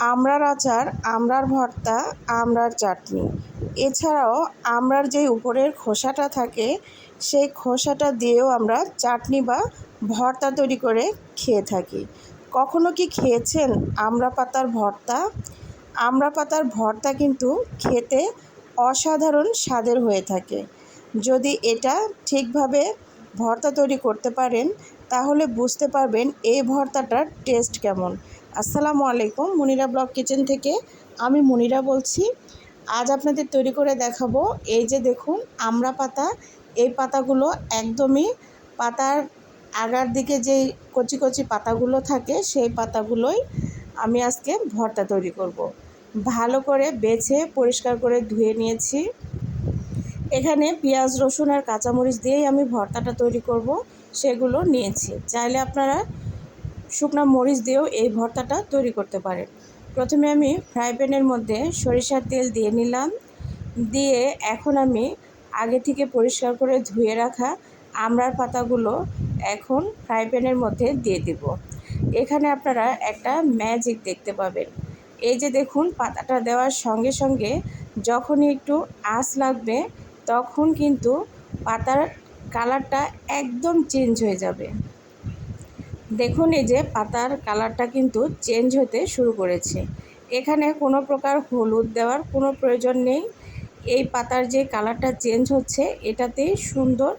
আমড়ার আচার আমড়ার ভর্তা আমড়ার চাটনি। এছাড়াও আমড়ার যে উপরের খোসাটা থাকে, সেই খোসাটা দিয়েও আমরা চাটনি বা ভর্তা তৈরি করে খেয়ে থাকি। কখনো কি খেয়েছেন আমড়া পাতার ভর্তা? আমড়া পাতার ভর্তা কিন্তু খেতে অসাধারণ স্বাদের হয়ে থাকে। যদি এটা ঠিকভাবে ভর্তা তৈরি করতে পারেন, তাহলে বুঝতে পারবেন এই ভর্তাটার টেস্ট কেমন। আসসালামু আলাইকুম, মুনিরা ব্লক কিচেন থেকে আমি মুনিরা বলছি। আজ আপনাদের তৈরি করে দেখাবো এই যে দেখুন আমড়া পাতা। এই পাতাগুলো একদমই পাতার আগার দিকে যে কচি কচি পাতাগুলো থাকে, সেই পাতাগুলোই আমি আজকে ভর্তা তৈরি করব। ভালো করে বেছে, পরিষ্কার করে ধুয়ে নিয়েছি। এখানে পেঁয়াজ, রসুন আর কাঁচামরিচ দিয়েই আমি ভর্তাটা তৈরি করব, সেগুলো নিয়েছি। চাইলে আপনারা শুকনো মরিচ দিয়েও এই ভর্তাটা তৈরি করতে পারেন। প্রথমে আমি ফ্রাই প্যানের মধ্যে সরিষার তেল দিয়ে নিলাম। দিয়ে এখন আমি আগে থেকে পরিষ্কার করে ধুয়ে রাখা আমড়ার পাতাগুলো এখন ফ্রাই প্যানের মধ্যে দিয়ে দেব। এখানে আপনারা একটা ম্যাজিক দেখতে পাবেন। এই যে দেখুন, পাতাটা দেওয়ার সঙ্গে সঙ্গে যখনই একটু আঁচ লাগবে, তখন কিন্তু পাতার কালারটা একদম চেঞ্জ হয়ে যাবে। দেখুন এই যে পাতার কালারটা কিন্তু চেঞ্জ হতে শুরু করেছে। এখানে কোনো প্রকার হলুদ দেওয়ার কোনো প্রয়োজন নেই। এই পাতার যে কালারটা চেঞ্জ হচ্ছে, এটাতেই সুন্দর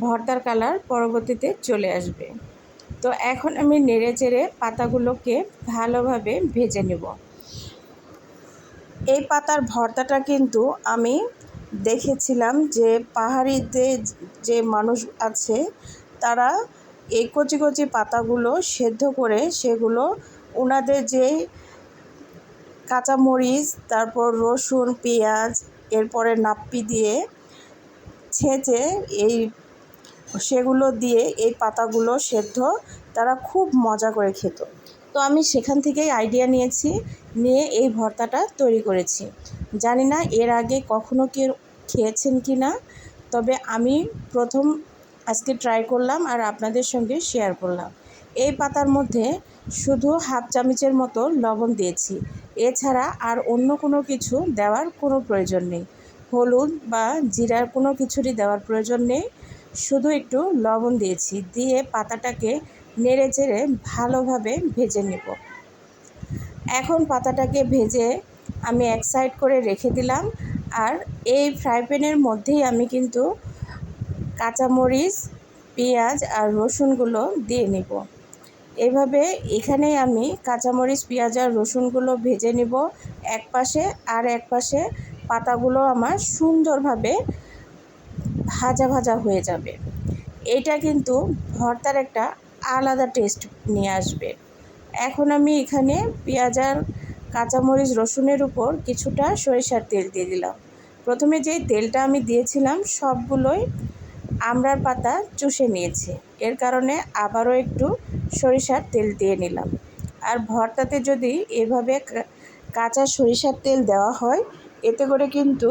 ভর্তার কালার পরবর্তীতে চলে আসবে। তো এখন আমি নেড়ে চেড়ে পাতাগুলোকে ভালোভাবে ভেজে নেব। এই পাতার ভর্তাটা কিন্তু আমি দেখেছিলাম যে পাহাড়িতে যে মানুষ আছে, তারা এই কচি কচি পাতাগুলো সেদ্ধ করে সেগুলো ওনাদের যে কাঁচামরিচ, তারপর রসুন, পেঁয়াজ, এরপরে নাপ্পি দিয়ে ছেঁচে এই সেগুলো দিয়ে এই পাতাগুলো সেদ্ধ, তারা খুব মজা করে খেত। তো আমি সেখান থেকেই আইডিয়া নিয়েছি, নিয়ে এই ভর্তাটা তৈরি করেছি। জানি না এর আগে কখনো কেউ খেয়েছেন কি না তবে আমি প্রথম আজকে ট্রাই করলাম আর আপনাদের সঙ্গে শেয়ার করলাম। এই পাতার মধ্যে শুধু হাফ চামচের মতো লবণ দিয়েছি। এছাড়া আর অন্য কোনো কিছু দেওয়ার কোনো প্রয়োজন নেই। হলুদ বা জিরার কোনো কিছুরই দেওয়ার প্রয়োজন নেই। শুধু একটু লবণ দিয়েছি। দিয়ে পাতাটাকে নেড়ে চেড়ে ভালোভাবে ভেজে নেব। এখন পাতাটাকে ভেজে আমি এক সাইড করে রেখে দিলাম। আর এই ফ্রাই প্যানের মধ্যেই আমি কিন্তু কাঁচামরিচ, পেঁয়াজ আর রসুনগুলো দিয়ে নেব। এভাবে এখানে আমি কাঁচামরিচ, পেঁয়াজ আর রসুনগুলো ভেজে নেব এক পাশে আর এক পাশে পাতাগুলো আমার সুন্দরভাবে ভাজা ভাজা হয়ে যাবে। এটা কিন্তু ভর্তার একটা আলাদা টেস্ট নিয়ে আসবে। এখন আমি এখানে পেঁয়াজ আর কাঁচামরিচ, রসুনের উপর কিছুটা সরিষার তেল দিয়ে দিলাম। প্রথমে যেই তেলটা আমি দিয়েছিলাম সবগুলোই আমড়ার পাতা চুষে নিয়েছে। এর কারণে আবারও একটু সরিষার তেল দিয়ে নিলাম। আর ভর্তাতে যদি এভাবে কাঁচা সরিষার তেল দেওয়া হয়, এতে করে কিন্তু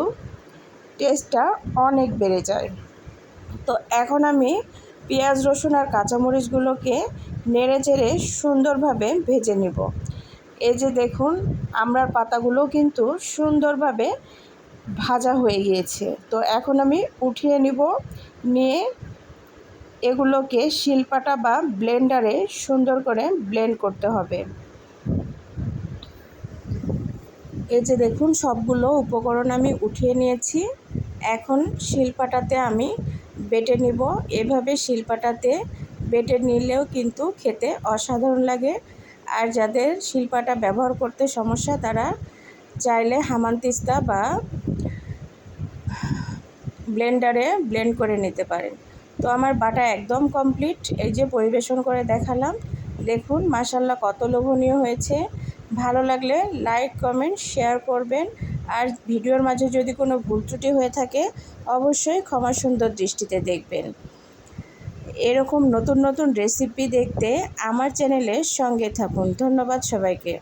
টেস্টটা অনেক বেড়ে যায়। তো এখন আমি পেঁয়াজ, রসুন আর কাঁচামরিচগুলোকে নেড়ে চেড়ে সুন্দরভাবে ভেজে নেব। এই যে দেখুন আমড়ার পাতাগুলো কিন্তু সুন্দরভাবে ভাজা হয়ে গিয়েছে। তো এখন আমি উঠিয়ে নিব নিয়ে এগুলোকে শিলপাটা বা ব্লেন্ডারে সুন্দর করে ব্লেন্ড করতে হবে। এই যে দেখুন, সবগুলো উপকরণ আমি উঠিয়ে নিয়েছি। এখন শিলপাটাতে আমি বেটে নিব। এভাবে শিলপাটাতে বেটে নিলেও কিন্তু খেতে অসাধারণ লাগে। আর যাদের শিলপাটা ব্যবহার করতে সমস্যা, তারা চাইলে হামানতিস্তা বা ব্লেন্ডারে ব্লেন্ড করে নিতে পারেন। তো আমার বাটা একদম কমপ্লিট। এই যে পরিবেশন করে দেখালাম, দেখুন মাসাল্লাহ কত লোভনীয় হয়েছে। ভালো লাগলে লাইক, কমেন্ট, শেয়ার করবেন। আর ভিডিওর মাঝে যদি কোনো ভুল ত্রুটি হয়ে থাকে, অবশ্যই ক্ষমা সুন্দর দৃষ্টিতে দেখবেন। এরকম নতুন নতুন রেসিপি দেখতে আমার চ্যানেলের সঙ্গে থাকুন। ধন্যবাদ সবাইকে।